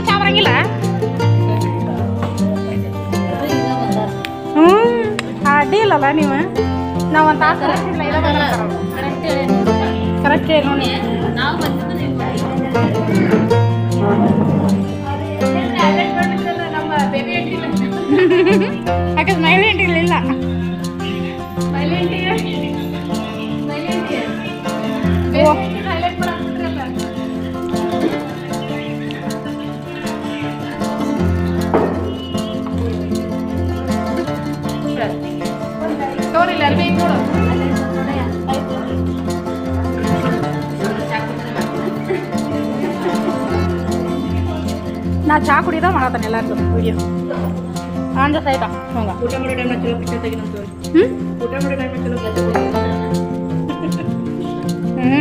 ಮುಗಿಸ್ಕೊಂಡು ಚಾ ಬರಂಗಿಲ್ಲ ಹ್ಞೂ ಅಡ್ಡಿ ಇಲ್ಲಲ್ಲ ನೀವು? ನಾವು ಒಂದು ತಾಸು ಕರೆಕ್ಟ್ ನೋಡಿ. ಇಲ್ಲ ಓ ನಾ ಚಾ ಕುಡಿದ ಮಾಡತ್ತಾನೆ ಎಲ್ಲಾರ್ದು ವಿಡಿಯೋ ಆನ್ ದ ಸೈಡ್ ಹಂಗ ಊಟ ಮಾಡೋ ಟೈಮ್ ಚಲೋ ಪಿಕ್ಚರ್ ತೆಗಿನಂತ ಹ್ಞೂ ಊಟ ಮಾಡೋ ಟೈಮ್ ಚಲೋ ಹ್ಞೂ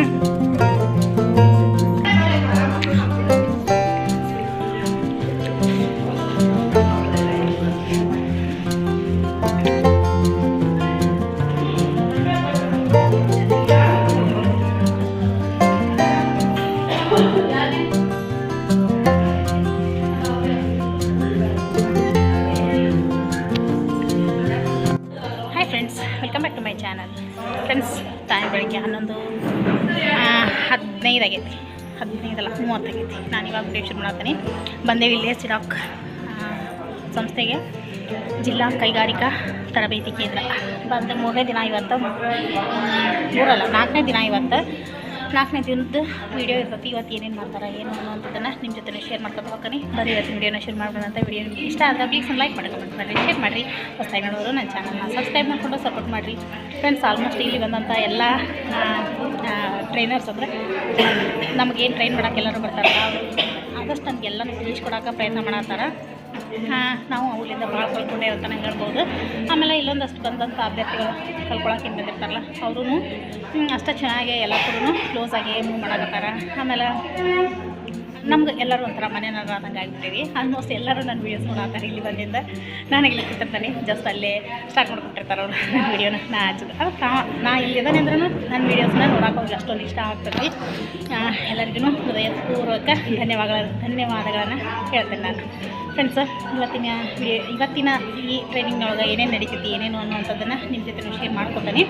ಬಂದೇವಿ ಇಲ್ಲೇ ಸಿರಾಕ್ ಸಂಸ್ಥೆಗೆ. ಜಿಲ್ಲಾ ಕೈಗಾರಿಕಾ ತರಬೇತಿ ಕೇಂದ್ರ. ಬಂದ ಮೂರನೇ ದಿನ ಇವತ್ತು ಮೂರಲ್ಲ, ನಾಲ್ಕನೇ ದಿನ ಇವತ್ತು. ನಾಲ್ಕನೇ ದಿನದ ವೀಡಿಯೋ ಇರ್ತೈತಿ, ಇವತ್ತು ಏನೇನು ಮಾಡ್ತಾರೆ, ಏನು ಅನ್ನೋಂಥದ್ದನ್ನು ನಿಮ್ಮ ಜೊತೆ ಶೇರ್ ಮಾಡ್ಕೊಂಡು ಹೋಗ್ತೀನಿ. ಬರೀ ಇವತ್ತು ವೀಡಿಯೋನ ಶೇರ್ ಮಾಡ್ಬೋದಂತ ವೀಡಿಯೋ ನಿಮ್ಗೆ ಇಷ್ಟ ಆದರೆ ಪ್ಲೀಸ್ ಲೈಕ್ ಮಾಡಿ ಕಮೆಂಟ್ ಮಾಡಿರಿ ಫಸ್ಟ್ ಟೈಮ್ ನೋಡೋರು ನನ್ನ ಚಾನಲ್ನ ಸಬ್ಸ್ಕ್ರೈಬ್ ಮಾಡಿಕೊಂಡು ಸಪೋರ್ಟ್ ಮಾಡಿರಿ. ಫ್ರೆಂಡ್ಸ್ ಆಲ್ಮೋಸ್ಟ್ ಇಲ್ಲಿ ಬಂದಂಥ ಎಲ್ಲ ಟ್ರೈನರ್ಸ್ ಅಂದರೆ ನಮಗೇನು ಟ್ರೈನ್ ಮಾಡೋಕ್ಕೆಲ್ಲರೂ ಎಲ್ಲರೂ ಬರ್ತಾರಲ್ಲ, ಅವರು ಆದಷ್ಟು ನಮಗೆಲ್ಲನೂ ತಿಳಿಸ್ಕೊಡೋಕೆ ಪ್ರಯತ್ನ ಮಾಡತ್ತಾರ. ನಾವು ಅವಳಿಂದ ಭಾಳ ಕಲ್ಕೊಂಡೇ ಇರ್ತಾನೆ ಹೇಳ್ಬೋದು. ಆಮೇಲೆ ಇಲ್ಲೊಂದಷ್ಟು ಬಂದಂಥ ಅಭ್ಯರ್ಥಿಗಳು ಕಲ್ಕೊಳಕ್ಕೆ ಹಿಂದಿರ್ತಾರಲ್ಲ ಅವರು ಅಷ್ಟೇ ಚೆನ್ನಾಗಿ ಎಲ್ಲ ಕೂಡ ಕ್ಲೋಸಾಗಿ ಮೂವ್ ಮಾಡಕತ್ತಾರ. ಆಮೇಲೆ ನಮ್ಗೆ ಎಲ್ಲರೂ ಒಂಥರ ಮನೆಯವ್ರು ಆದಂಗೆ ಆಗ್ಬಿಟ್ಟಿವಿ. ಆಲ್ಮೋಸ್ಟ್ ಎಲ್ಲರೂ ನನ್ನ ವೀಡಿಯೋಸ್ ನೋಡಾತಾರೆ ಇಲ್ಲಿ ಬಂದಿಂದ ನಾನು ಇಲ್ಲಿ ಕೂತಿರ್ತಾನೆ. ಜಸ್ಟ್ ಅಲ್ಲೇ ಸ್ಟಾರ್ಟ್ ಮಾಡ್ಕೊಟ್ಟಿರ್ತಾರೆ ಅವರು ನನ್ನ ವೀಡಿಯೋನ ನಾ ಹಚ್ಚಿದ್ರು ಅದು ಕಾ ನಾ ಇಲ್ಲಿದ್ದಾನೆ ಅಂದ್ರೂ ನನ್ನ ವೀಡಿಯೋಸ್ನ ನೋಡೋಕೆ ಅಷ್ಟೊಂದು ಇಷ್ಟ ಆಗ್ತದೆ. ಎಲ್ಲರಿಗೂ ಹೃದಯಪೂರ್ವಕ ಧನ್ಯವಾದಗಳ ಧನ್ಯವಾದಗಳನ್ನು ಹೇಳ್ತೇನೆ ನಾನು. ಫ್ರೆಂಡ್ಸ್ ಇವತ್ತಿನ ಇವತ್ತಿನ ಈ ಟ್ರೈನಿಂಗ್ನೊಳಗೆ ಏನೇನು ನಡೀತೈತಿ ಏನೇನು ಅನ್ನುವಂಥದ್ದನ್ನು ನಿಮ್ಮ ಜೊತೆ ಶೇರ್ ಮಾಡ್ಕೊತೀನಿ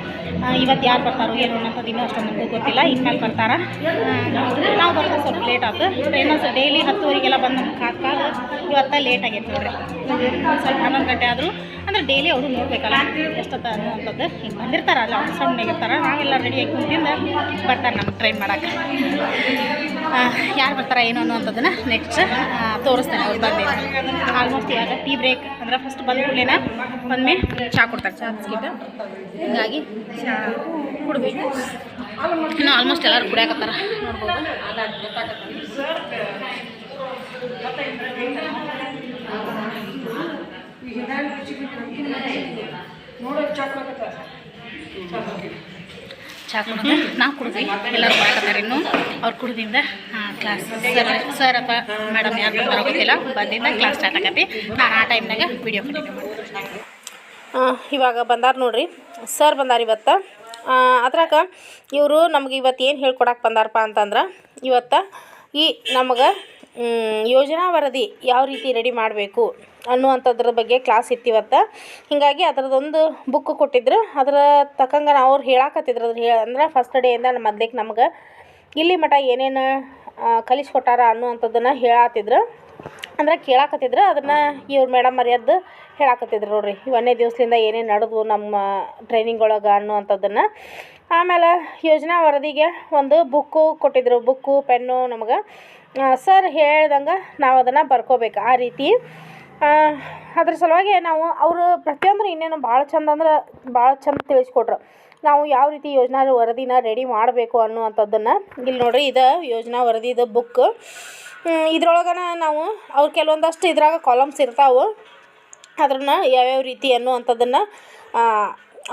ಇವತ್ತು ಯಾರು ಬರ್ತಾರೋ, ಏನು ಅನ್ನೋಂಥದ್ದು ಇನ್ನೂ ಅಷ್ಟೊಂದು ನಮಗೂ ಗೊತ್ತಿಲ್ಲ. ಇನ್ಮೇಲೆ ಬರ್ತಾರ? ನಾವು ಬರ್ತೀವಿ, ಸ್ವಲ್ಪ ಲೇಟ್ ಆಯ್ತು ಟ್ರೈನರ್ಸ್ ಡೈಲಿ ಹತ್ತುವರೆಗೆಲ್ಲ ಬಂದು ನಮ್ಗೆ ಕಾದು ಇವತ್ತು ಲೇಟ್ ಆಗೈತೆ ನೋಡ್ರಿ. ಸ್ವಲ್ಪ ಹನ್ನೊಂದು ಗಂಟೆ ಆದರೂ, ಅಂದ್ರೆ ಡೈಲಿ ಅವರು ನೋಡ್ಬೇಕಲ್ಲ, ಎಷ್ಟೊತ್ತ ಅನ್ನೋಂಥದ್ದು ಹಿಂಗೆ ಬಂದಿರ್ತಾರೆ ಅಲ್ಲಿ ಅವ್ರು ಸಣ್ಣಗೆ ಇರ್ತಾರೆ, ನಾವೆಲ್ಲ ರೆಡಿಯಾಗಿ ಕುಂತಿಂದ ಬರ್ತಾರೆ ನಮ್ಗೆ ಟ್ರೈನ್ ಮಾಡೋಕೆ. ಯಾರು ಬರ್ತಾರೆ, ಏನು ಅನ್ನುವಂಥದ್ದನ್ನು ನೆಕ್ಸ್ಟ್ ತೋರಿಸ್ತೇನೆ ಅವ್ರು ಆಲ್ಮೋಸ್ಟ್ ಇವಾಗ ಟೀ ಬ್ರೇಕ್ ಅಂದ್ರೆ ಫಸ್ಟ್ ಬಂದ ಕೂಡಲೇನ ಬಂದ್ಮೇಲೆ ಚಹಾ ಕೊಡ್ತಾರೆ, ಚಾ, ಬಿಸ್ಕಿಟ್. ಹೀಗಾಗಿ ಚಹಾ ಕುಡ್ಬೇಕು ಇನ್ನು ಆಲ್ಮೋಸ್ಟ್ ಎಲ್ಲರೂ ಕುಡಿಯಾಕತ್ತಾರ ಚಾ ಕುಡಿದು ನಾವು ಕುಡಿದ್ವಿ. ಎಲ್ಲರೂ ಕುಡಿಯಾಕತ್ತಾರ ಇನ್ನು. ಅವ್ರು ಕುಡ್ದಿಂದ ಕ್ಲಾಸ್ ಸರ್ ಸರ್ ಅಪ್ಪ ಮೇಡಮ್ ಯಾರು ಬರ್ತಾರೋ ಗೊತ್ತಿಲ್ಲ. ಬಂದಿಂದ ಕ್ಲಾಸ್ ಸ್ಟಾರ್ಟ್ ಆಗತ್ತೆ. ನಾನು ಆ ಟೈಮ್ನಾಗ ವಿಡಿಯೋ ಕಂಟಿನ್ಯೂ ಮಾಡ್ತೀನಿ. ಇವಾಗ ಬಂದಾರ ನೋಡ್ರಿ. ಸರ್ ಬಂದಾರ ಇವತ್ತು. ಅದ್ರಾಗ ಇವರು ನಮ್ಗೆ ಇವತ್ತು ಏನು ಹೇಳ್ಕೊಡಕ್ಕೆ ಬಂದಾರಪ್ಪ ಅಂತಂದ್ರೆ ಇವತ್ತು ಈ ನಮಗೆ ಯೋಜನಾ ವರದಿ ಯಾವ ರೀತಿ ರೆಡಿ ಮಾಡಬೇಕು ಅನ್ನುವಂಥದ್ರ ಬಗ್ಗೆ ಕ್ಲಾಸ್ ಇತ್ತು ಇವತ್ತು ಹೀಗಾಗಿ ಅದರದೊಂದು ಬುಕ್ ಕೊಟ್ಟಿದ್ರು. ಅದರ ತಕ್ಕಂಗೆ ನಾವು ಅವ್ರು ಹೇಳಾಕತ್ತಿದ್ರು. ಅದ್ರ ಹೇಳ, ಅಂದ್ರೆ ಫಸ್ಟ್ ಡೇಯಿಂದ ಮೊದ್ಲಿಗೆ ನಮ್ಗೆ ಇಲ್ಲಿ ಮಠ ಏನೇನು ಕಲಿಸ್ಕೊಟ್ಟಾರ ಅನ್ನುವಂಥದ್ದನ್ನು ಹೇಳಾತಿದ್ರು. ಅಂದ್ರೆ ಕೇಳಾಕತ್ತಿದ್ರು, ಅದನ್ನು ಇವ್ರು ಮೇಡಮ್ ಮರ್ಯಾದೆ ಹೇಳಾಕತ್ತಿದ್ರು ನೋಡ್ರಿ. ಒಂದನೇ ದಿವಸದಿಂದ ಏನೇನು ನಡೆದು ನಮ್ಮ ಟ್ರೈನಿಂಗ್ ಒಳಗೆ ಅನ್ನುವಂಥದ್ದನ್ನು. ಆಮೇಲೆ ಯೋಜನಾ ವರದಿಗೆ ಒಂದು ಬುಕ್ಕು ಕೊಟ್ಟಿದ್ರು, ಬುಕ್ಕು, ಪೆನ್ನು ನಮಗೆ. ಸರ್ ಹೇಳ್ದಂಗೆ ನಾವು ಅದನ್ನು ಬರ್ಕೋಬೇಕು. ಆ ರೀತಿ ಅದ್ರ ಸಲುವಾಗಿ ನಾವು ಅವರು ಪ್ರತಿಯೊಂದು ಇನ್ನೇನು ಭಾಳ ಚಂದ ಅಂದ್ರೆ ಭಾಳ ಚಂದ ತಿಳಿಸ್ಕೊಟ್ರು. ನಾವು ಯಾವ ರೀತಿ ಯೋಜನಾ ವರದಿನ ರೆಡಿ ಮಾಡಬೇಕು ಅನ್ನುವಂಥದ್ದನ್ನು ಇಲ್ಲಿ ನೋಡಿರಿ, ಇದು ಯೋಜನಾ ವರದಿದು ಬುಕ್ ಇದ್ರೊಳಗನ ನಾವು ಅವ್ರು ಕೆಲವೊಂದಷ್ಟು ಇದ್ರಾಗ ಕಾಲಮ್ಸ್ ಇರ್ತಾವೆ. ಅದನ್ನು ಯಾವ್ಯಾವ ರೀತಿ ಅನ್ನುವಂಥದ್ದನ್ನು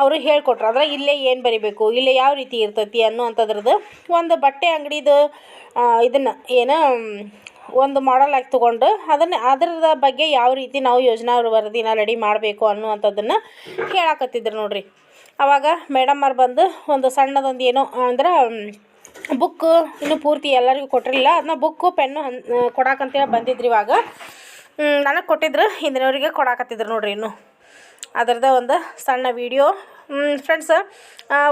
ಅವರು ಹೇಳ್ಕೊಟ್ರು. ಅಂದ್ರೆ ಇಲ್ಲೇ ಏನು ಬರಿಬೇಕು, ಇಲ್ಲೇ ಯಾವ ರೀತಿ ಇರ್ತೈತಿ ಅನ್ನುವಂಥದ್ರದ್ದು ಒಂದು ಬಟ್ಟೆ ಅಂಗಡಿದು ಇದನ್ನು ಏನು, ಒಂದು ಮಾಡಲ್ ಆಗಿ ತೊಗೊಂಡು ಅದನ್ನು, ಅದರದ ಬಗ್ಗೆ ಯಾವ ರೀತಿ ನಾವು ಯೋಜನಾ ವರದಿನ ರೆಡಿ ಮಾಡಬೇಕು ಅನ್ನುವಂಥದ್ದನ್ನು ಹೇಳಾಕತ್ತಿದ್ರು ನೋಡ್ರಿ. ಅವಾಗ ಮೇಡಮ್ಮವ್ರು ಬಂದು ಒಂದು ಸಣ್ಣದೊಂದು ಏನೋ ಅಂದ್ರೆ ಬುಕ್ಕು ಇನ್ನೂ ಪೂರ್ತಿ ಎಲ್ಲರಿಗೂ ಕೊಟ್ಟಿರಲಿಲ್ಲ. ಅದನ್ನ ಬುಕ್ಕು ಪೆನ್ನು ಹನ್ ಕೊಡಾಕಂತೇಳಿ ಬಂದಿದ್ರು ಇವಾಗ. ನನಗೆ ಕೊಟ್ಟಿದ್ರು, ಹಿಂದಿನವರಿಗೆ ಕೊಡಾಕತ್ತಿದ್ರು ನೋಡ್ರಿ ಇನ್ನು. ಅದರದ್ದೇ ಒಂದು ಸಣ್ಣ ವಿಡಿಯೋ ಫ್ರೆಂಡ್ಸ್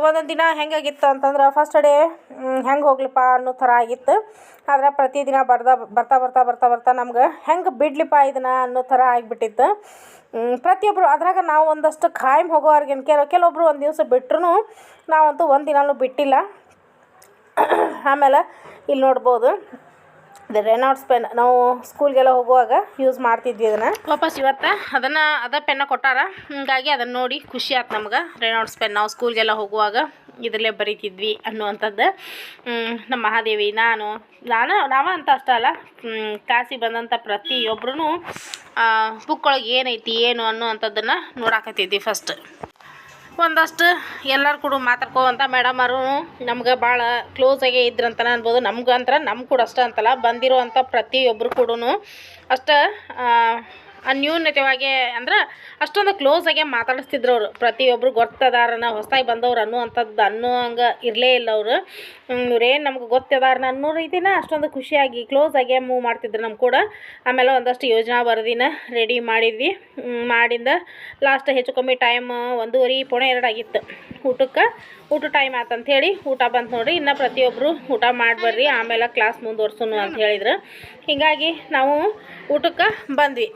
ಒಂದೊಂದು ದಿನ ಹೆಂಗಾಗಿತ್ತು ಅಂತಂದ್ರೆ ಫಸ್ಟ್ ಡೇ ಹೆಂಗೆ ಹೋಗ್ಲಿಪ್ಪ ಅನ್ನೋ ಥರ ಆಗಿತ್ತು. ಆದ್ರೆ ಪ್ರತಿದಿನ ಬರ್ದ, ಬರ್ತಾ ಬರ್ತಾ ಬರ್ತಾ ಬರ್ತಾ ನಮ್ಗೆ ಹೆಂಗೆ ಬಿಡ್ಲಿಪ್ಪ ಇದನ್ನ ಅನ್ನೋ ಥರ ಆಗಿಬಿಟ್ಟಿತ್ತು. ಪ್ರತಿಯೊಬ್ಬರು ಅದ್ರಾಗ ನಾವು ಒಂದಷ್ಟು ಖಾಯಂ ಹೋಗೋರ್ಗೇನು ಕೆಲವು ಕೆಲವೊಬ್ರು ಒಂದು ದಿವಸ ಬಿಟ್ರೂ ನಾವಂತೂ ಒಂದು ದಿನಾಲೂ ಬಿಟ್ಟಿಲ್ಲ. ಆಮೇಲೆ ಇಲ್ಲಿ ನೋಡ್ಬೋದು. ರೆನಾಲ್ಡ್ಸ್ ಪೆನ್ ನಾವು ಸ್ಕೂಲ್ಗೆಲ್ಲ ಹೋಗುವಾಗ ಯೂಸ್ ಮಾಡ್ತಿದ್ವಿ ಅದನ್ನು. ವಾಪಸ್ ಇವತ್ತು ಅದನ್ನು, ಅದ ಪೆನ್ನ ಕೊಟ್ಟಾರ. ಹೀಗಾಗಿ ಅದನ್ನು ನೋಡಿ ಖುಷಿ ಆಯ್ತು ನಮ್ಗೆ. ರೆನಾಲ್ಡ್ಸ್ ಪೆನ್ ನಾವು ಸ್ಕೂಲ್ಗೆಲ್ಲ ಹೋಗುವಾಗ ಇದರಲ್ಲೇ ಬರಿತಿದ್ವಿ ಅನ್ನುವಂಥದ್ದು. ನಮ್ಮ ಮಹಾದೇವಿ, ನಾನು ನಾನು, ನಾವ ಅಂತ ಅಷ್ಟೇ ಅಲ್ಲ. ಕಾಸಿ ಬಂದಂಥ ಪ್ರತಿಯೊಬ್ಬರೂ ಬುಕ್ ಒಳಗೆ ಏನೈತಿ, ಏನು ಅನ್ನುವಂಥದ್ದನ್ನು ನೋಡಾಕತ್ತಿದ್ವಿ ಫಸ್ಟ್ ಒಂದಷ್ಟು ಎಲ್ಲರೂ ಕೂಡ ಮಾತಾಡ್ಕೋವಂತ ಮೇಡಮರು ನಮ್ಗೆ ಭಾಳ ಕ್ಲೋಸಾಗೆ ಇದ್ರಂತನ ಅನ್ಬೋದು. ನಮ್ಗೆ ಅಂದ್ರೆ ನಮ್ಗೆ ಕೂಡ ಅಷ್ಟೇ ಅಂತಲ್ಲ. ಬಂದಿರುವಂಥ ಪ್ರತಿಯೊಬ್ಬರು ಕೂಡ ಅಷ್ಟು ಅನ್ಯೂನ್ಯತವಾಗಿ ಅಂದ್ರೆ ಅಷ್ಟೊಂದು ಕ್ಲೋಸ್ ಆಗಿ ಮಾತಾಡಿಸ್ತಿದ್ರು ಅವರು. ಪ್ರತಿಯೊಬ್ಬರು ಗೊತ್ತದಾರನ ಹೊಸದಾಗಿ ಬಂದವ್ರು ಅನ್ನುವಂಥದ್ದು ಅನ್ನೋ ಹಂಗೆ ಇರಲೇ ಇಲ್ಲ ಅವರು. ಇವ್ರೇನು ನಮ್ಗೆ ಗೊತ್ತದಾರನ ಅನ್ನೋ ರೀತಿನ ಅಷ್ಟೊಂದು ಖುಷಿಯಾಗಿ ಕ್ಲೋಸ್ ಆಗಿ ಮೂವ್ ಮಾಡ್ತಿದ್ರು ನಮ್ಮ ಕೂಡ. ಆಮೇಲೆ ಒಂದಷ್ಟು ಯೋಜನಾ ವರದಿನ ರೆಡಿ ಮಾಡಿದ್ವಿ. ಮಾಡಿಂದ ಲಾಸ್ಟ್ ಹೆಚ್ಚು ಕಮ್ಮಿ ಟೈಮ್ ಒಂದೂವರೆ, ಪುಣೆ ಎರಡು ಆಗಿತ್ತು. ಊಟಕ್ಕೆ ಊಟ ಟೈಮ್ ಆತಂತ ಹೇಳಿ ಊಟ ಬಂತು ನೋಡ್ರಿ. ಇನ್ನು ಪ್ರತಿಯೊಬ್ಬರು ಊಟ ಮಾಡಿ ಬರ್ರಿ, ಆಮೇಲೆ ಕ್ಲಾಸ್ ಮುಂದುವರ್ಸೋನು ಅಂತ ಹೇಳಿದ್ರು. ಹೀಗಾಗಿ ನಾವು ಊಟಕ್ಕೆ ಬಂದ್ವಿ.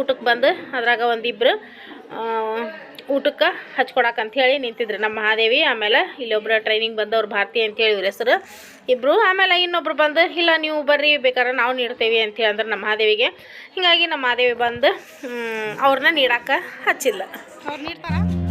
ಊಟಕ್ಕೆ ಬಂದು ಅದ್ರಾಗ ಒಂದಿಬ್ಬರು ಊಟಕ್ಕೆ ಹಚ್ಕೊಡಕ್ಕೆ ಅಂಥೇಳಿ ನಿಂತಿದ್ರು ನಮ್ಮ ಮಹಾದೇವಿ. ಆಮೇಲೆ ಇಲ್ಲೊಬ್ರು ಟ್ರೈನಿಂಗ್ ಬಂದವ್ರು ಭಾರತಿ ಅಂತೇಳಿ ಹೆಸರು. ಇಬ್ಬರು ಆಮೇಲೆ ಇನ್ನೊಬ್ರು ಬಂದು, ಇಲ್ಲ, ನೀವು ಬರ್ರಿ, ಬೇಕಾದ್ರೆ ನಾವು ನೀಡ್ತೇವೆ ಅಂತ ಅಂದ್ರೆ ನಮ್ಮ ಮಹಾದೇವಿಗೆ. ಹೀಗಾಗಿ ನಮ್ಮ ಮಹಾದೇವಿ ಬಂದು ಅವ್ರನ್ನ ನೀಡಕ್ಕೆ ಹಚ್ಚಿಲ್ಲ ಅವ್ರು ನೀಡ್ತಾರೆ?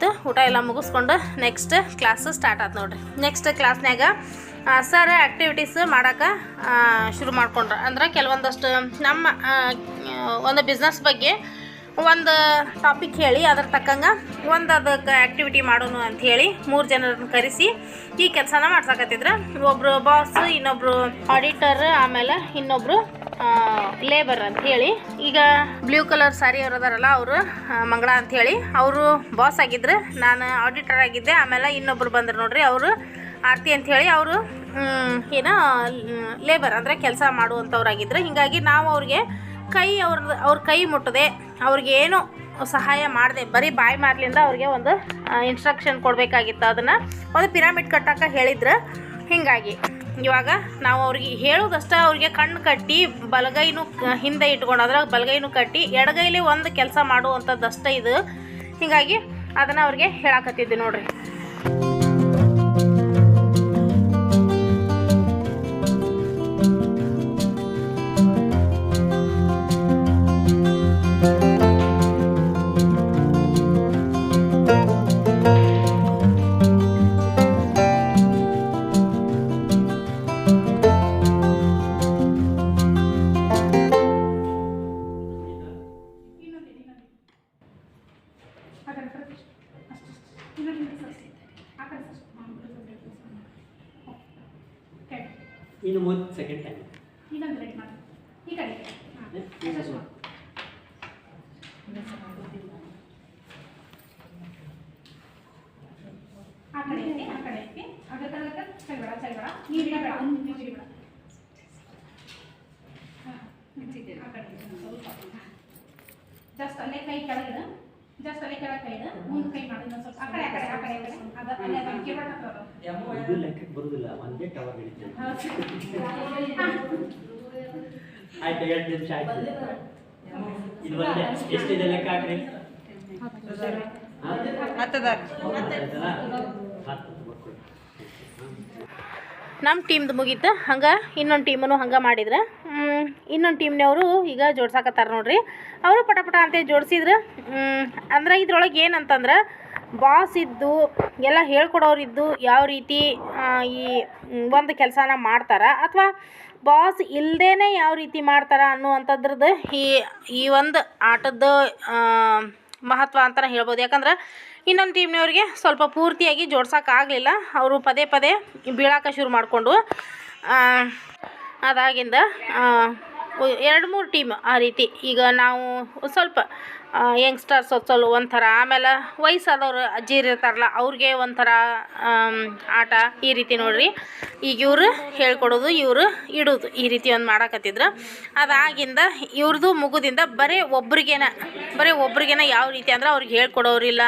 ಮುಗೀತು. ಊಟ ಎಲ್ಲ ಮುಗಿಸ್ಕೊಂಡು ನೆಕ್ಸ್ಟ್ ಕ್ಲಾಸ್ ಸ್ಟಾರ್ಟ್ ಆಯ್ತು ನೋಡ್ರಿ. ನೆಕ್ಸ್ಟ್ ಕ್ಲಾಸ್ನಾಗ ಸರ್ ಆ್ಯಕ್ಟಿವಿಟೀಸ್ ಮಾಡೋಕೆ ಶುರು ಮಾಡ್ಕೊಂಡ್ರು. ಅಂದ್ರೆ ಕೆಲವೊಂದಷ್ಟು ನಮ್ಮ ಒಂದು ಬಿಸ್ನೆಸ್ ಬಗ್ಗೆ ಒಂದು ಟಾಪಿಕ್ ಹೇಳಿ, ಅದ್ರ ತಕ್ಕಂಗೆ ಒಂದು ಅದಕ್ಕೆ ಆ್ಯಕ್ಟಿವಿಟಿ ಮಾಡೋಣ ಅಂತ ಹೇಳಿ ಮೂರು ಜನರನ್ನ ಕರೆಸಿ ಈ ಕೆಲಸನ ಮಾಡ್ಸಕತ್ತಿದ್ರು. ಒಬ್ಬರು ಬಾಸ್ ಇನ್ನೊಬ್ಬರು ಆಡಿಟರ್ ಆಮೇಲೆ ಇನ್ನೊಬ್ಬರು ಲೇಬರ್ ಅಂತ ಹೇಳಿ. ಈಗ ಬ್ಲೂ ಕಲರ್ ಸಾರಿ ಅವ್ರು ಅವರು ಮಂಗಳ ಅಂತ ಹೇಳಿ. ಅವರು ಬಾಸ್ ಆಗಿದ್ರು. ನಾನು ಆಡಿಟರ್ ಆಗಿದ್ದೆ. ಆಮೇಲೆ ಇನ್ನೊಬ್ರು ಬಂದ್ರು ನೋಡ್ರಿ ಅವರು, ಆರ್ತಿ ಅಂತ ಹೇಳಿ ಅವರು ಏನೋ ಲೇಬರ್ ಅಂದರೆ ಕೆಲಸ ಮಾಡುವಂಥವ್ರಾಗಿದ್ರು ಹೀಗಾಗಿ ನಾವು ಅವ್ರಿಗೆ ಕೈ ಅವ್ರದ್ದು ಅವ್ರ ಕೈ ಮುಟ್ಟದೆ ಅವ್ರಿಗೆ ಏನು ಸಹಾಯ ಮಾಡಿದೆ. ಬರೀ ಬಾಯಿ ಮಾರ್ಲಿಂದ ಅವ್ರಿಗೆ ಒಂದು ಇನ್ಸ್ಟ್ರಕ್ಷನ್ ಕೊಡಬೇಕಾಗಿತ್ತು. ಅದನ್ನು ಒಂದು ಪಿರಾಮಿಡ್ ಕಟ್ಟಕ್ಕೆ ಹೇಳಿದ್ರು. ಹೀಗಾಗಿ ಇವಾಗ ನಾವು ಅವ್ರಿಗೆ ಹೇಳೋದಷ್ಟ ಅವ್ರಿಗೆ ಕಣ್ಣು ಕಟ್ಟಿ ಬಲಗೈನು ಹಿಂದೆ ಇಟ್ಕೊಂಡು ಅದ್ರಾಗ ಬಲಗೈನು ಕಟ್ಟಿ ಎಡಗೈಲಿ ಒಂದು ಕೆಲಸ ಮಾಡುವಂಥದ್ದಷ್ಟ ಇದು. ಹೀಗಾಗಿ ಅದನ್ನು ಅವ್ರಿಗೆ ಹೇಳಾಕತ್ತಿದ್ದೆ ನೋಡ್ರಿ. ಇನ್ನು ಮುಂದೆ ಸೆಕೆಂಡ್ ಟೈಮ್ ಆ ಕಡೆ ಐತಿ ಆ ಕಡೆ ಐತಿ ಅದಕ್ಕೆ ಅದಕ್ಕೆ ಚಲ್ಬೇಡ ಚಲ್ಬೇಡ ನೀರು ಇಡಬೇಡ ಒಂದು ನಿಮಿಷ ಇಡಬೇಡ ಜಸ್ಟ್ ಅಲ್ಲೇ ಕೈ ಕೆಳಗಿಡ ಕೆಳಗೆ ಕೈ ಇಡ ಮುಂದೆ ಕೈ ಮಾಡಿ ಇನ್ನೊಂದ್ ಸ್ವಲ್ಪ ಆ ಕಡೆ ಆ ಕಡೆ ಆ ಕಡೆ ಆ ಕಡೆ ಅದ ಅಲ್ಲೇ ಅದನ್ನ ಕಿರ್ಬಾಟ್ ಹತ್ರ ಅದಾವ. ಇದು ಲೆಕ್ಕಕ್ಕೆ ಬರುದಿಲ್ಲ ಒಂದೇ ಟವರ್ ಹಿಡಿತೇನೆ ಆಯ್ತು ಎರಡು ನಿಮಿಷ ಆಯ್ತು ಇದು ಒಂದೇ ಎಷ್ಟಿದೆ ಲೆಕ್ಕ ಹಾಕ್ರಿ ಹತ್ತದ ಆಯ್ತಲ್ಲ? ಹತ್ತು. ನಮ್ಮ ಟೀಮ್ದು ಮುಗೀತು. ಹಂಗೆ ಇನ್ನೊಂದು ಟೀಮನ್ನು ಹಂಗೆ ಮಾಡಿದ್ರೆ. ಇನ್ನೊಂದು ಟೀಮ್ನವರು ಈಗ ಜೋಡ್ಸಾಕತ್ತಾರ ನೋಡ್ರಿ. ಅವರು ಪಟ ಪಟ ಅಂತೇಳಿ ಜೋಡಿಸಿದ್ರು. ಅಂದ್ರೆ ಇದ್ರೊಳಗೆ ಏನಂತಂದ್ರೆ ಬಾಸ್ ಇದ್ದು, ಎಲ್ಲ ಹೇಳ್ಕೊಡೋರಿದ್ದು ಯಾವ ರೀತಿ ಈ ಒಂದು ಕೆಲಸನ ಮಾಡ್ತಾರೆ ಅಥವಾ ಬಾಸ್ ಇಲ್ಲದೇ ಯಾವ ರೀತಿ ಮಾಡ್ತಾರೆ ಅನ್ನುವಂಥದ್ರದ್ದು ಈ ಈ ಒಂದು ಆಟದ ಮಹತ್ವ ಅಂತ ಹೇಳ್ಬೋದು. ಯಾಕಂದ್ರೆ ಇನ್ನೊಂದು ಟೀಮ್ನವ್ರಿಗೆ ಸ್ವಲ್ಪ ಪೂರ್ತಿಯಾಗಿ ಜೋಡ್ಸೋಕ್ಕಾಗಲಿಲ್ಲ ಅವರು ಪದೇ ಪದೇ ಬೀಳಾಕ ಶುರು ಮಾಡಿಕೊಂಡು ಅದಾಗಿಂದ ಎರಡು ಮೂರು ಟೀಮ್ ಆ ರೀತಿ. ಈಗ ನಾವು ಸ್ವಲ್ಪ ಯಂಗ್ಸ್ಟರ್ಸ್ ಸ್ವಲ್ಪ ಒಂಥರ, ಆಮೇಲೆ ವಯಸ್ಸಾದವ್ರು ಅಜ್ಜಿರು ಇರ್ತಾರಲ್ಲ, ಅವ್ರಿಗೆ ಒಂಥರ ಆಟ ಈ ರೀತಿ ನೋಡ್ರಿ. ಈಗ ಇವರು ಹೇಳ್ಕೊಡೋದು, ಇವರು ಇಡೋದು ಈ ರೀತಿ ಒಂದು ಮಾಡಾಕತ್ತಿದ್ರು. ಅದಾಗಿಂದ ಇವ್ರದ್ದು ಮುಗುದಿಂದ ಬರೀ ಒಬ್ರಿಗೇನ ಬರೀ ಒಬ್ರಿಗೇನ ಯಾವ ರೀತಿ ಅಂದ್ರೆ ಅವ್ರಿಗೆ ಹೇಳ್ಕೊಡೋರಿಲ್ಲ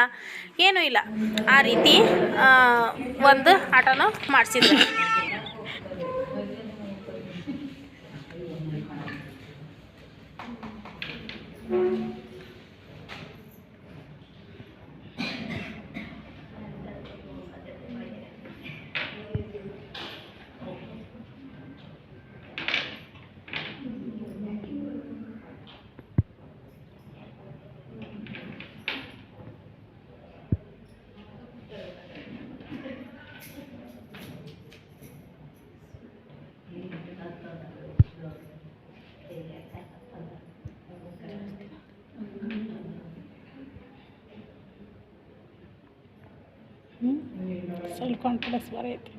ಏನೂ ಇಲ್ಲ. ಆ ರೀತಿ ಒಂದು ಆಟನೂ ಮಾಡಿಸಿದ್ರು. ಸ್ವಲ್ಪ ಕಾನ್ಫಿಡೆನ್ಸ್ ಬರೈತಿ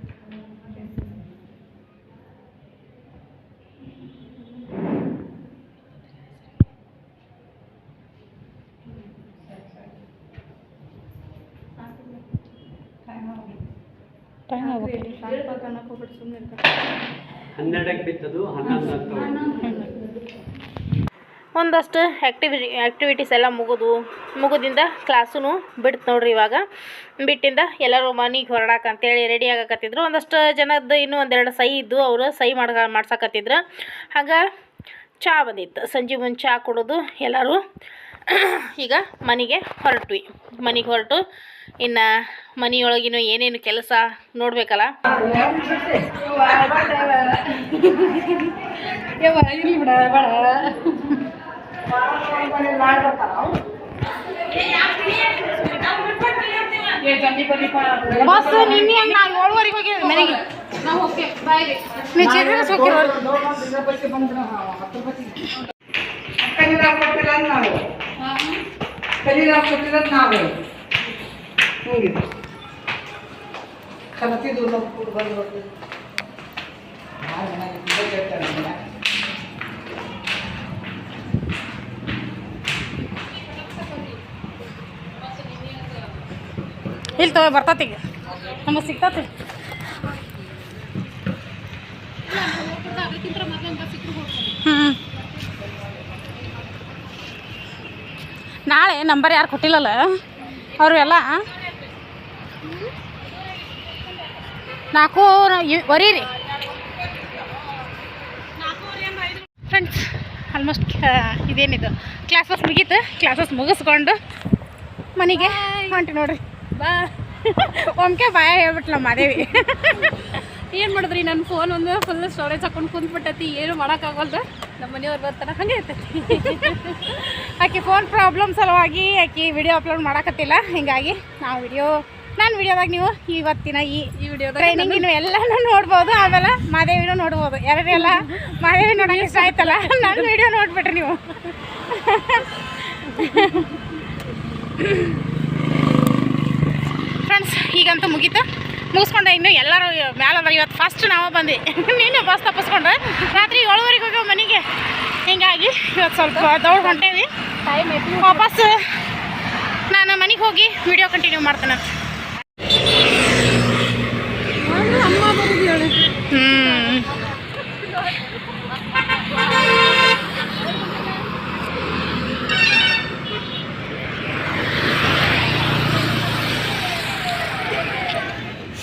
ಟೈಮ್ ಆಗುತ್ತೆ ಹನ್ನೆರಡಕ್ಕೆ ಬಿತ್ತದು ಹನ್ನೊಂದು ಅಂತ ಒಂದಷ್ಟು ಆ್ಯಕ್ಟಿವಿ ಆ್ಯಕ್ಟಿವಿಟೀಸ್ ಎಲ್ಲ ಮುಗಿದು. ಮುಗಿದಿಂದ ಕ್ಲಾಸೂ ಬಿಡ್ತು ನೋಡ್ರಿ ಇವಾಗ. ಬಿಟ್ಟಿಂದ ಎಲ್ಲರೂ ಮನೆಗೆ ಹೊರಡಾಕ ಅಂತೇಳಿ ರೆಡಿ ಆಗಕತ್ತಿದ್ರು. ಒಂದಷ್ಟು ಜನದ್ದು ಇನ್ನೂ ಒಂದೆರಡು ಸೈ ಇದ್ದು ಅವರು ಸೈ ಮಾಡ ಮಾಡ್ಸಕತ್ತಿದ್ರು. ಹಾಗೆ ಚಹಾ ಬಂದಿತ್ತು. ಸಂಜೆ ಮುಂದೆ ಚಹಾ ಕುಡಿದು ಎಲ್ಲರೂ. ಈಗ ಮನೆಗೆ ಹೊರಟ್ವಿ. ಮನೆಗೆ ಹೊರಟು. ಇನ್ನು ಮನೆಯೊಳಗಿನ ಏನೇನು ಕೆಲಸ ನೋಡಬೇಕಲ್ಲ. ಬಸ್ ನಿನ್ನೆ ಹಂಗೆ ನಾವು ಏಳುವರೆಗೆ ಹೋಗಿ ಮನೆಗೆ ನಾವು ಓಕೆ ಬಾಯ್ ರೀ ನೀವು ಚಿತ್ರಸ್ ಹೋಗಿರೋರು ಕಲೀಲಾಕ್ ಕೊಟ್ಟಿರೋದು ನಾವೇ ಹಿಂಗಿದೆ ಕಲತಿದ್ದು ನಾವು ಕೂಡ ಬಂದು ಭಾಳ ಚೆನ್ನಾಗಿ ಇದೇ ಕೇಳ್ತಾರೆ ಅದನ್ನ. ಇಲ್ಲಿ ತಗೋ, ಬರ್ತತಿ ನಮಗೆ ಸಿಗ್ತತಿ. ಹ್ಞೂ ನಾಳೆ ನಂಬರ್ ಯಾರು ಕೊಟ್ಟಿಲ್ಲಲ್ಲ ಅವರು ಎಲ್ಲ ನಾಲ್ಕು ರೀ ಫ್ರೆಂಡ್ಸ್ ಆಲ್ಮೋಸ್ಟ್ ಇದೇನಿದು. ಕ್ಲಾಸಸ್ ಮುಗೀತು. ಕ್ಲಾಸಸ್ ಮುಗಿಸ್ಕೊಂಡು ಮನೆಗೆ ಹೊಂಟಿ ನೋಡ್ರಿ. ಬಾ. ಒಮ್ಕೆ ಭಯ ಹೇಳ್ಬಿಟ್ಲ ಮಾದೇವಿ. ಏನು ಮಾಡಿದ್ರಿ? ನನ್ನ ಫೋನ್ ಒಂದು ಫುಲ್ ಸ್ಟೋರೇಜ್ ಹಾಕೊಂಡು ಕುಂತ್ಬಿಟ್ಟೈತಿ. ಏನು ಮಾಡೋಕ್ಕಾಗಲ್ದು? ನಮ್ಮ ಮನೆಯವ್ರು ಬರ್ತಾನೆ ಹಂಗೆ ಇರ್ತೈತಿ. ಆಕೆ ಫೋನ್ ಪ್ರಾಬ್ಲಮ್ ಸಲುವಾಗಿ ಆಕೆ ವಿಡಿಯೋ ಅಪ್ಲೋಡ್ ಮಾಡಕತ್ತಿಲ್ಲ. ಹಿಂಗಾಗಿ ನಾವು ವಿಡಿಯೋ ನಾನು ವಿಡಿಯೋದಾಗ ನೀವು ಇವತ್ತಿನ ಈ ಈ ವಿಡಿಯೋದಾಗ ಟ್ರೈನಿಂಗ್ ನೀವು ಎಲ್ಲನೂ ನೋಡ್ಬೋದು. ಆಮೇಲೆ ಮಾದೇವಿನೂ ನೋಡ್ಬೋದು. ಎಲ್ಲ ಮಾದೇವಿ ನೋಡೋಕೆ ಇಷ್ಟ ಆಯ್ತಲ್ಲ ನನ್ನ ವಿಡಿಯೋ ನೋಡ್ಬಿಟ್ರಿ ನೀವು. ಈಗಂತೂ ಮುಗೀತು. ಮುಗಿಸ್ಕೊಂಡೆ ಇನ್ನು ಎಲ್ಲರೂ ಮ್ಯಾಲ ಅಂದ್ರೆ ಇವತ್ತು ಫಸ್ಟ್ ನಾವು ಬಂದು ನೀನು ಬಸ್ ತಪ್ಪಿಸ್ಕೊಂಡ್ರೆ ರಾತ್ರಿ ಏಳುವರೆಗೆ ಹೋಗೋ ಮನೆಗೆ. ಹಿಂಗಾಗಿ ಇವತ್ತು ಸ್ವಲ್ಪ ದೌಡ್ ಹೊಂಟೇವಿ ವಾಪಸ್ ನಾನು ಮನೆಗೆ ಹೋಗಿ ವಿಡಿಯೋ ಕಂಟಿನ್ಯೂ ಮಾಡ್ತೇನೆ. ಹ್ಞೂ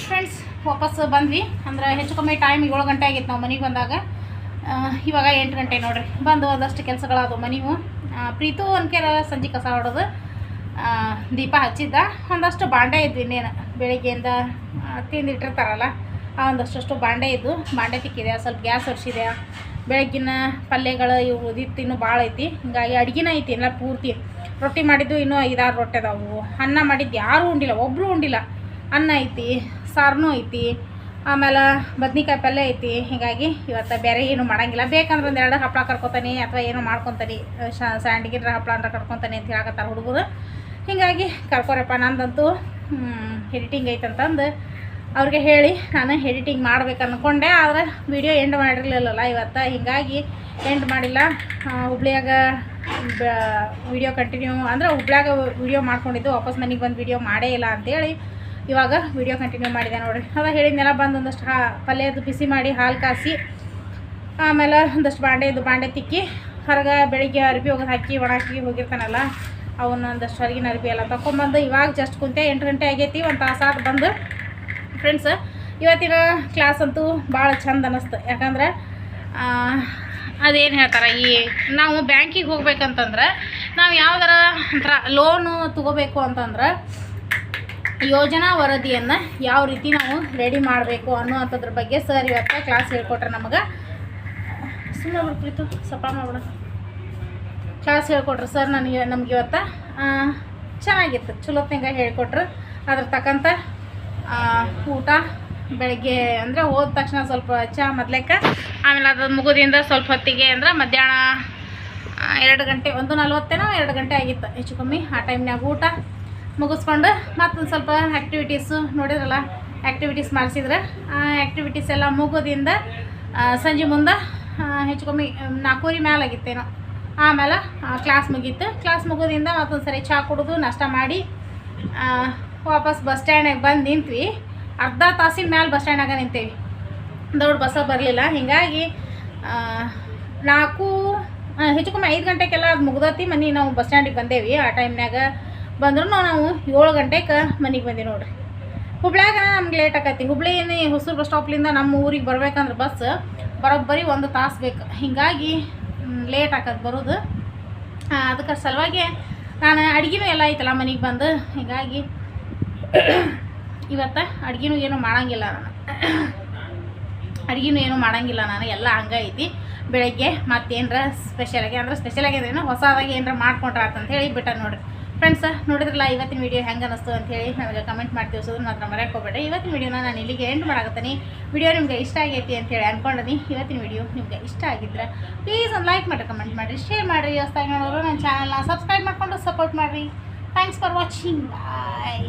ಫ್ರೆಂಡ್ಸ್ ವಾಪಸ್ ಬಂದ್ವಿ. ಅಂದ್ರೆ ಹೆಚ್ಚು ಕಮ್ಮಿ ಟೈಮ್ ಏಳು ಗಂಟೆ ಆಗಿತ್ತು ನಾವು ಮನೆಗೆ ಬಂದಾಗ. ಇವಾಗ ಎಂಟು ಗಂಟೆ ನೋಡ್ರಿ. ಬಂದು ಒಂದಷ್ಟು ಕೆಲಸಗಳಾದವು ಮನೆಗೂ ಪ್ರೀತು ಅನ್ಕೇರ ಸಂಜೆ ಕಸ ಹೊಡೋದು ದೀಪ ಹಚ್ಚಿದ್ದ. ಒಂದಷ್ಟು ಬಾಂಡೆ ಇದ್ವು ಇನ್ನೇನು. ಬೆಳಿಗ್ಗೆಯಿಂದ ತಿಂದು ತಿಂದಿಟ್ಟಿರ್ತಾರಲ್ಲ, ಆ ಒಂದಷ್ಟು ಬಾಂಡೆ ಇದ್ದು ಬಾಂಡೆ ತಿಕ್ಕಿದೆ ಸ್ವಲ್ಪ ಗ್ಯಾಸ್ ಒರೆಸಿದೆ. ಬೆಳಗ್ಗಿನ ಪಲ್ಯಗಳು ಇವು ಉದಿತ್ತು ಇನ್ನೂ ಭಾಳ ಐತಿ. ಹಿಂಗಾಗಿ ಅಡ್ಗಿನ ಐತಿ ಎಲ್ಲ ಪೂರ್ತಿ. ರೊಟ್ಟಿ ಮಾಡಿದ್ದು ಇನ್ನೂ ಐದಾರು ರೊಟ್ಟಿ ಅದಾವು. ಅನ್ನ ಮಾಡಿದ್ದು ಯಾರೂ ಉಂಡಿಲ್ಲ ಒಬ್ಬರು ಉಂಡಿಲ್ಲ. ಅನ್ನ ಐತಿ. ಸಾರನೂ ಐತಿ. ಆಮೇಲೆ ಬದ್ನಿಕಾಯಿ ಪಲ್ಯ ಐತಿ. ಹೀಗಾಗಿ ಇವತ್ತು ಬೇರೆ ಏನು ಮಾಡಂಗಿಲ್ಲ. ಬೇಕಂದ್ರೆ ಒಂದು ಎರಡು ಹಪ್ಪಳ ಕರ್ಕೊತಾನೆ ಅಥವಾ ಏನೋ ಮಾಡ್ಕೊತಾನೆ. ಸ್ಯಾಂಡ್ಗಿಡ್ರ ಹಪ್ಪಳ ಅಂದ್ರೆ ಕರ್ಕೊತಾನೆ ಅಂತ ಹೇಳಕತ್ತಾರ ಹುಡುಗರು. ಹೀಗಾಗಿ ಕರ್ಕೊರಪ್ಪ ನಂದಂತೂ ಎಡಿಟಿಂಗ್ ಐತಂತಂದು ಅವ್ರಿಗೆ ಹೇಳಿ ನಾನು ಎಡಿಟಿಂಗ್ ಮಾಡ್ಬೇಕು ಅಂದ್ಕೊಂಡೆ ಆದರೆ ವಿಡಿಯೋ ಎಂಡ್ ಮಾಡಿರಲಿಲ್ಲಲ್ಲ ಇವತ್ತು. ಹೀಗಾಗಿ ಎಂಡ್ ಮಾಡಿಲ್ಲ. ಹುಬ್ಳಿಯಾಗ ವಿಡಿಯೋ ಕಂಟಿನ್ಯೂ ಅಂದ್ರೆ ಹುಬ್ಳ್ಯಾಗ ವಿಡಿಯೋ ಮಾಡ್ಕೊಂಡಿದ್ದು ವಾಪಸ್ ಮನೆಗೆ ಬಂದು ವಿಡಿಯೋ ಮಾಡೇ ಇಲ್ಲ ಅಂತೇಳಿ ಇವಾಗ ವಿಡಿಯೋ ಕಂಟಿನ್ಯೂ ಮಾಡಿದೆ ನೋಡಿರಿ. ಅವ ಹೇಳಿದ್ನೆಲ್ಲ ಬಂದು ಒಂದಷ್ಟು ಹಾ, ಪಲ್ಯದ್ದು ಬಿಸಿ ಮಾಡಿ ಹಾಲು ಕಾಸಿ, ಆಮೇಲೆ ಒಂದಷ್ಟು ಬಾಂಡೆ ಇದು ಬಾಂಡೆ ತಿಕ್ಕಿ, ಹೊರಗೆ ಬೆಳಿಗ್ಗೆ ಅರ್ಬಿ ಹೋಗಿ ಹಾಕಿ ಒಣಾಕಿ ಹೋಗಿರ್ತಾನಲ್ಲ, ಅವನ್ನ ಒಂದಷ್ಟು ಹೊರಗಿನ ಅರ್ಬಿ ಎಲ್ಲ ತೊಗೊಂಬಂದು ಇವಾಗ ಜಸ್ಟ್ ಕುಂತೆ, ಎಂಟು ಗಂಟೆ ಆಗೈತಿ, ಒಂದು ತಾಸಾದ ಬಂದು. ಫ್ರೆಂಡ್ಸ್ ಇವತ್ತಿನ ಕ್ಲಾಸ್ ಅಂತೂ ಭಾಳ ಚಂದ ಅನ್ನಿಸ್ತು ಯಾಕಂದ್ರೆ ಅದೇನು ಹೇಳ್ತಾರೆ, ಈ ನಾವು ಬ್ಯಾಂಕಿಗೆ ಹೋಗ್ಬೇಕಂತಂದ್ರೆ, ನಾವು ಯಾವ್ದಾರ ಒಂಥರ ಲೋನು ತಗೋಬೇಕು ಅಂತಂದ್ರೆ ಯೋಜನಾ ವರದಿಯನ್ನು ಯಾವ ರೀತಿ ನಾವು ರೆಡಿ ಮಾಡಬೇಕು ಅನ್ನುವಂಥದ್ರ ಬಗ್ಗೆ ಸರ್ ಇವತ್ತು ಕ್ಲಾಸ್ ಹೇಳ್ಕೊಟ್ರೆ ನಮಗೆ. ಸುಮ್ಮನೆ ಬರ್ತಿತ್ತು ಸಪ ಮಾಡೋಣ. ಕ್ಲಾಸ್ ಹೇಳ್ಕೊಟ್ರು ಸರ್ ನನಗೆ, ನಮ್ಗೆ ಇವತ್ತು ಚೆನ್ನಾಗಿತ್ತು. ಚಲೋತ್ನಾಗ ಹೇಳ್ಕೊಟ್ರು. ಅದ್ರ ತಕ್ಕಂಥ ಊಟ ಬೆಳಗ್ಗೆ ಅಂದರೆ ಹೋದ ತಕ್ಷಣ ಸ್ವಲ್ಪ ಚಹಾ ಮೊದ್ಲೇಕ, ಆಮೇಲೆ ಅದ್ರ ಮುಗುದಿಂದ ಸ್ವಲ್ಪ ಹೊತ್ತಿಗೆ ಅಂದ್ರೆ ಮಧ್ಯಾಹ್ನ ಎರಡು ಗಂಟೆ ಒಂದು ನಲ್ವತ್ತೇನೋ ಎರಡು ಗಂಟೆ ಆಗಿತ್ತು. ಹೆಚ್ಚು ಕಮ್ಮಿ ಆ ಟೈಮ್ನಾಗ ಊಟ. ಮುಗಿಸ್ಕೊಂಡು ಮತ್ತೊಂದು ಸ್ವಲ್ಪ ಆ್ಯಕ್ಟಿವಿಟೀಸು ನೋಡಿದ್ರಲ್ಲ ಆ್ಯಕ್ಟಿವಿಟೀಸ್ ಮಾಡಿಸಿದ್ರೆ, ಆ ಆ್ಯಕ್ಟಿವಿಟೀಸ್ ಎಲ್ಲ ಮುಗೋದಿಂದ ಸಂಜೆ ಮುಂದೆ ಹೆಚ್ಚು ಕಮ್ಮಿ ನಾಲ್ಕೂವರೆ ಮ್ಯಾಲೆ ಆಗಿತ್ತೇನೋ ಆಮೇಲೆ ಕ್ಲಾಸ್ ಮುಗೀತು. ಕ್ಲಾಸ್ ಮುಗೋದಿಂದ ಮತ್ತೊಂದು ಸರಿ ಚಹಾ ಕುಡಿದು ನಾಷ್ಟ ಮಾಡಿ ವಾಪಸ್ ಬಸ್ ಸ್ಟ್ಯಾಂಡಿಗೆ ಬಂದು ನಿಂತ್ವಿ. ಅರ್ಧ ತಾಸಿನ ಮ್ಯಾಲೆ ಬಸ್ ಸ್ಟ್ಯಾಂಡಾಗ ನಿಂತೇವಿ. ದೊಡ್ಡ ಬಸ್ಸ ಬರಲಿಲ್ಲ. ಹೀಗಾಗಿ ನಾಲ್ಕು ಹೆಚ್ಚು ಕಮ್ಮಿ ಐದು ಗಂಟೆಗೆಲ್ಲ ಅದು ಮುಗ್ದತಿ ಮನೆ ನಾವು ಬಸ್ ಸ್ಟ್ಯಾಂಡಿಗೆ ಬಂದೇವಿ. ಆ ಟೈಮ್ನಾಗ ಬಂದ್ರೂ ನಾವು ಏಳು ಗಂಟೆಗೆ ಮನೆಗೆ ಬಂದೀವಿ ನೋಡ್ರಿ. ಹುಬ್ಳ್ಯಾಗ ನಮ್ಗೆ ಲೇಟ್ ಆಕತಿ. ಹುಬ್ಳಿ ಏನು ಹೊಸೂರು ಬಸ್ ಸ್ಟಾಪ್ಲಿಂದ ನಮ್ಮ ಊರಿಗೆ ಬರ್ಬೇಕಂದ್ರೆ ಬಸ್ ಬರೋಬ್ಬರಿ ಒಂದು ತಾಸು ಬೇಕು. ಹೀಗಾಗಿ ಲೇಟ್ ಆಕತ್ ಬರೋದು. ಅದಕ್ಕೆ ಸಲುವಾಗಿ ನಾನು ಅಡುಗೆನೂ ಎಲ್ಲ ಐತಲ್ಲ ಮನೆಗೆ ಬಂದು. ಹೀಗಾಗಿ ಇವತ್ತು ಅಡುಗೆನೂ ಏನು ಮಾಡೋಂಗಿಲ್ಲ ನಾನು. ಅಡುಗೆನೂ ಏನು ಮಾಡೋಂಗಿಲ್ಲ ನಾನು. ಎಲ್ಲ ಹಂಗೆ ಐತಿ. ಬೆಳಗ್ಗೆ ಮತ್ತೇನರ ಸ್ಪೆಷಲಾಗಿ ಅಂದ್ರೆ ಸ್ಪೆಷಲಾಗಿ ಅದೇನು ಹೊಸದಾಗಿ ಏನರ ಮಾಡ್ಕೊಂಡ್ರೆ ಅಂತ ಹೇಳಿ ಬಿಟ್ಟ ನೋಡ್ರಿ. ಫ್ರೆಂಡ್ಸ್ ನೋಡಿದ್ರಲ್ಲ, ಇವತ್ತಿನ ವಿಡಿಯೋ ಹೆಂಗೆ ಅನ್ನಿಸ್ತು ಅಂತ ಹೇಳಿ ನನಗೆ ಕಮೆಂಟ್ ಮಾಡಿ ತಿಳಿಸೋದು ಮಾತ್ರ ಮರೆಯಕ್ಕೆ ಇವತ್ತಿನ ವಿಡಿಯೋನ ನಾನು ಇಲ್ಲಿಗೆ ಎಂಡ್ ಮಾಡಾಕತ್ತೀನಿ. ವಿಡಿಯೋ ನಿಮಗೆ ಇಷ್ಟ ಆಗೈತಿ ಅಂತ ಹೇಳಿ ಅನ್ಕೊಂಡಿನಿ. ಇವತ್ತಿನ ವಿಡಿಯೋ ನಿಮಗೆ ಇಷ್ಟ ಆಗಿದ್ರೆ ಪ್ಲೀಸ್ ಒಂದು ಲೈಕ್ ಮಾಡಿ ಕಮೆಂಟ್ ಮಾಡಿರಿ ಶೇರ್ ಮಾಡಿರಿ ಹೊಸ್ದಾಗಿ ನೋಡೋರು ನನ್ನ ಚಾನಲ್ನ ಸಬ್ಸ್ಕ್ರೈಬ್ ಮಾಡಿಕೊಂಡು ಸಪೋರ್ಟ್ ಮಾಡಿರಿ. Thanks for watching bye